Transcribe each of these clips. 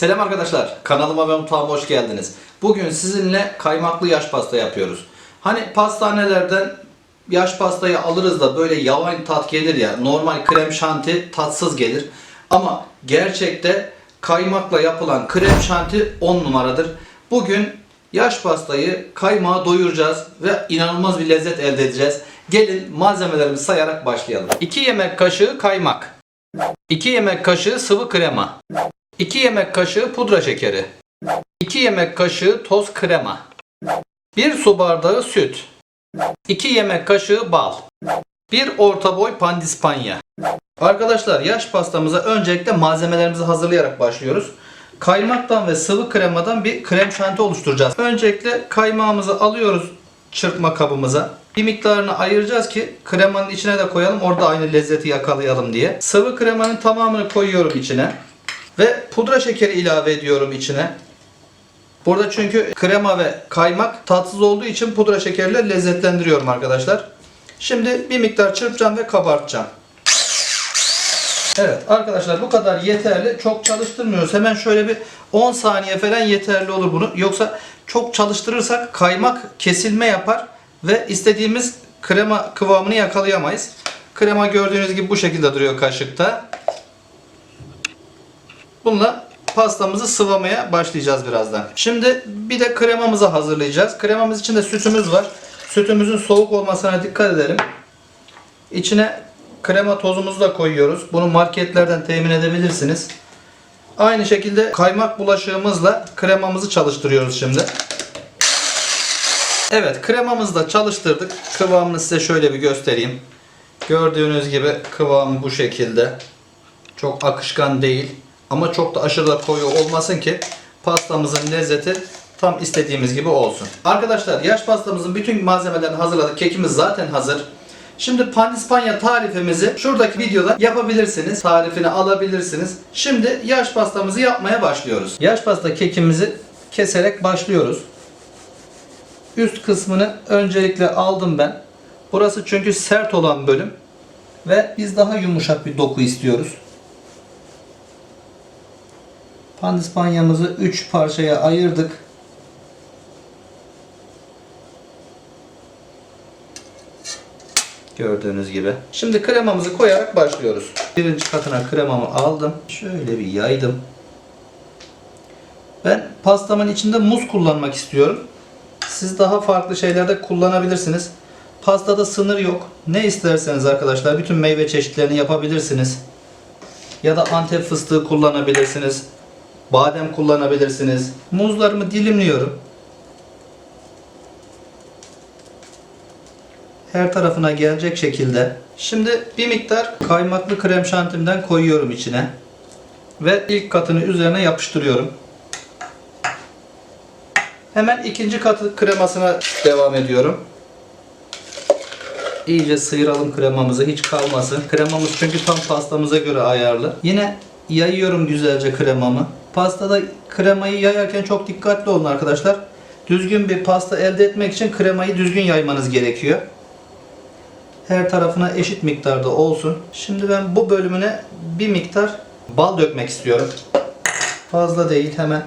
Selam arkadaşlar, kanalıma ve mutfağıma hoş geldiniz. Bugün sizinle kaymaklı yaş pasta yapıyoruz. Hani pastanelerden yaş pastayı alırız da böyle yavan tat gelir ya, normal krem şanti tatsız gelir. Ama gerçekte kaymakla yapılan krem şanti 10 numaradır. Bugün yaş pastayı kaymağa doyuracağız ve inanılmaz bir lezzet elde edeceğiz. Gelin malzemelerimizi sayarak başlayalım. 2 yemek kaşığı kaymak. 2 yemek kaşığı sıvı krema. 2 yemek kaşığı pudra şekeri. 2 yemek kaşığı toz krema. 1 su bardağı süt. 2 yemek kaşığı bal. 1 orta boy pandispanya. Arkadaşlar yaş pastamıza öncelikle malzemelerimizi hazırlayarak başlıyoruz. Kaymaktan ve sıvı kremadan bir krem şanti oluşturacağız. Öncelikle kaymağımızı alıyoruz çırpma kabımıza. Bir miktarını ayıracağız ki kremanın içine de koyalım. Orada aynı lezzeti yakalayalım diye. Sıvı kremanın tamamını koyuyorum içine. Ve pudra şekeri ilave ediyorum içine. Burada çünkü krema ve kaymak tatsız olduğu için pudra şekeriyle lezzetlendiriyorum arkadaşlar. Şimdi bir miktar çırpacağım ve kabartacağım. Evet arkadaşlar bu kadar yeterli. Çok çalıştırmıyoruz. Hemen şöyle bir 10 saniye falan yeterli olur bunu. Yoksa çok çalıştırırsak kaymak kesilme yapar ve istediğimiz krema kıvamını yakalayamayız. Krema gördüğünüz gibi bu şekilde duruyor kaşıkta. Bununla pastamızı sıvamaya başlayacağız birazdan. Şimdi bir de kremamızı hazırlayacağız. Kremamız için de sütümüz var. Sütümüzün soğuk olmasına dikkat edelim. İçine krema tozumuzu da koyuyoruz. Bunu marketlerden temin edebilirsiniz. Aynı şekilde kaymak bulaşığımızla kremamızı çalıştırıyoruz şimdi. Evet kremamızı da çalıştırdık. Kıvamını size şöyle bir göstereyim. Gördüğünüz gibi kıvamı bu şekilde. Çok akışkan değil. Ama çok da aşırı da koyu olmasın ki pastamızın lezzeti tam istediğimiz gibi olsun. Arkadaşlar yaş pastamızın bütün malzemelerini hazırladık. Kekimiz zaten hazır. Şimdi pandispanya tarifimizi şuradaki videoda yapabilirsiniz. Tarifini alabilirsiniz. Şimdi yaş pastamızı yapmaya başlıyoruz. Yaş pasta kekimizi keserek başlıyoruz. Üst kısmını öncelikle aldım ben. Burası çünkü sert olan bölüm. Ve biz daha yumuşak bir doku istiyoruz. Pandispanyamızı 3 parçaya ayırdık. Gördüğünüz gibi. Şimdi kremamızı koyarak başlıyoruz. Birinci katına kremamı aldım. Şöyle bir yaydım. Ben pastamın içinde muz kullanmak istiyorum. Siz daha farklı şeylerde kullanabilirsiniz. Pastada sınır yok. Ne isterseniz arkadaşlar bütün meyve çeşitlerini yapabilirsiniz. Ya da antep fıstığı kullanabilirsiniz. Badem kullanabilirsiniz. Muzlarımı dilimliyorum. Her tarafına gelecek şekilde. Şimdi bir miktar kaymaklı krem şantimden koyuyorum içine. Ve ilk katını üzerine yapıştırıyorum. Hemen ikinci katı kremasına devam ediyorum. İyice sıyıralım kremamızı hiç kalmasın. Kremamız çünkü tam pastamıza göre ayarlı. Yine yayıyorum güzelce kremamı. Pastada kremayı yayarken çok dikkatli olun arkadaşlar. Düzgün bir pasta elde etmek için kremayı düzgün yaymanız gerekiyor. Her tarafına eşit miktarda olsun. Şimdi ben bu bölümüne bir miktar bal dökmek istiyorum. Fazla değil hemen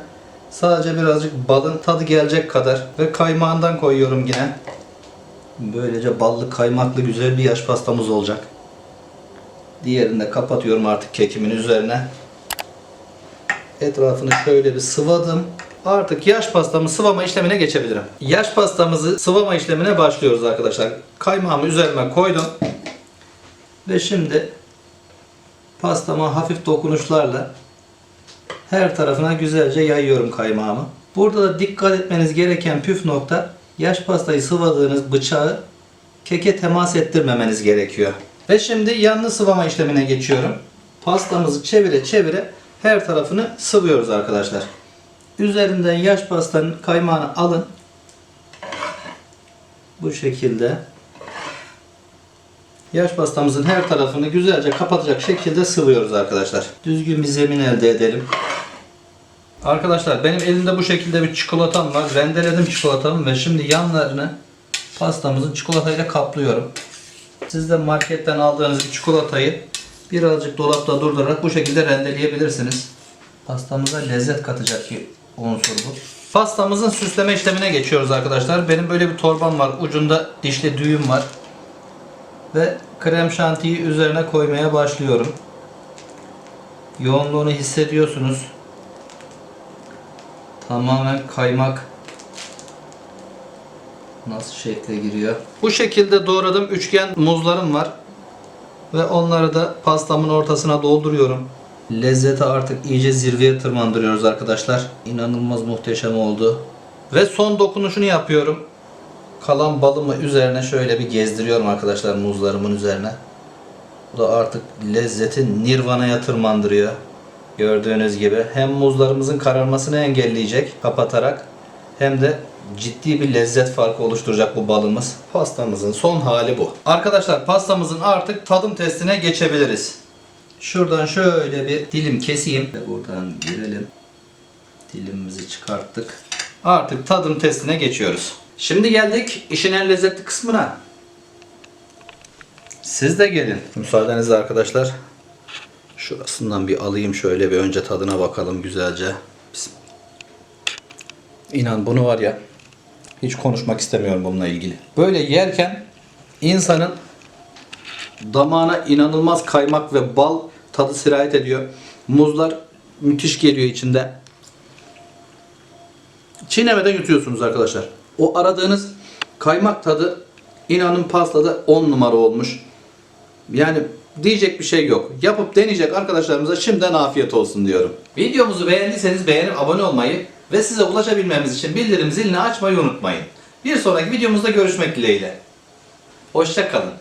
sadece birazcık balın tadı gelecek kadar ve kaymağından koyuyorum yine. Böylece ballı kaymaklı güzel bir yaş pastamız olacak. Diğerini de kapatıyorum artık kekimin üzerine. Etrafını şöyle bir sıvadım. Artık yaş pastamı sıvama işlemine geçebilirim. Yaş pastamızı sıvama işlemine başlıyoruz arkadaşlar. Kaymağımı üzerime koydum. Ve şimdi pastama hafif dokunuşlarla her tarafına güzelce yayıyorum kaymağımı. Burada da dikkat etmeniz gereken püf nokta yaş pastayı sıvadığınız bıçağı keke temas ettirmemeniz gerekiyor. Ve şimdi yanlı sıvama işlemine geçiyorum. Pastamızı çevire çevire her tarafını sıvıyoruz arkadaşlar. Üzerinden yaş pastanın kaymağını alın. Bu şekilde. Yaş pastamızın her tarafını güzelce kapatacak şekilde sıvıyoruz arkadaşlar. Düzgün bir zemin elde edelim. Arkadaşlar benim elimde bu şekilde bir çikolatam var. Rendeledim çikolatamı ve şimdi yanlarını pastamızın çikolatayla kaplıyorum. Siz de marketten aldığınız bir çikolatayı birazcık dolapta durdurarak bu şekilde rendeleyebilirsiniz. Pastamıza lezzet katacak bir unsur bu. Pastamızın süsleme işlemine geçiyoruz arkadaşlar. Benim böyle bir torbam var. Ucunda dişli düğüm var. Ve krem şantiyi üzerine koymaya başlıyorum. Yoğunluğunu hissediyorsunuz. Tamamen kaymak nasıl şekle giriyor. Bu şekilde doğradığım üçgen muzlarım var. Ve onları da pastamın ortasına dolduruyorum. Lezzeti artık iyice zirveye tırmandırıyoruz arkadaşlar. İnanılmaz muhteşem oldu. Ve son dokunuşunu yapıyorum. Kalan balımı üzerine şöyle bir gezdiriyorum arkadaşlar muzlarımın üzerine. Bu da artık lezzeti nirvanaya tırmandırıyor. Gördüğünüz gibi hem muzlarımızın kararmasını engelleyecek kapatarak hem de ciddi bir lezzet farkı oluşturacak bu balımız. Pastamızın son hali bu. Arkadaşlar pastamızın artık tadım testine geçebiliriz. Şuradan şöyle bir dilim keseyim buradan girelim. Dilimimizi çıkarttık. Artık tadım testine geçiyoruz. Şimdi geldik işin en lezzetli kısmına. Siz de gelin. Müsaadenizle arkadaşlar. Şurasından bir alayım şöyle bir önce tadına bakalım güzelce. Bismillah. İnan bunu var ya hiç konuşmak istemiyorum bununla ilgili. Böyle yerken insanın damağına inanılmaz kaymak ve bal tadı sirayet ediyor. Muzlar müthiş geliyor içinde. Çiğnemeden yutuyorsunuz arkadaşlar. O aradığınız kaymak tadı inanın pastada 10 numara olmuş. Yani diyecek bir şey yok. Yapıp deneyecek arkadaşlarımıza şimdiden afiyet olsun diyorum. Videomuzu beğendiyseniz beğenip abone olmayı ve size ulaşabilmemiz için bildirim zilini açmayı unutmayın. Bir sonraki videomuzda görüşmek dileğiyle. Hoşçakalın.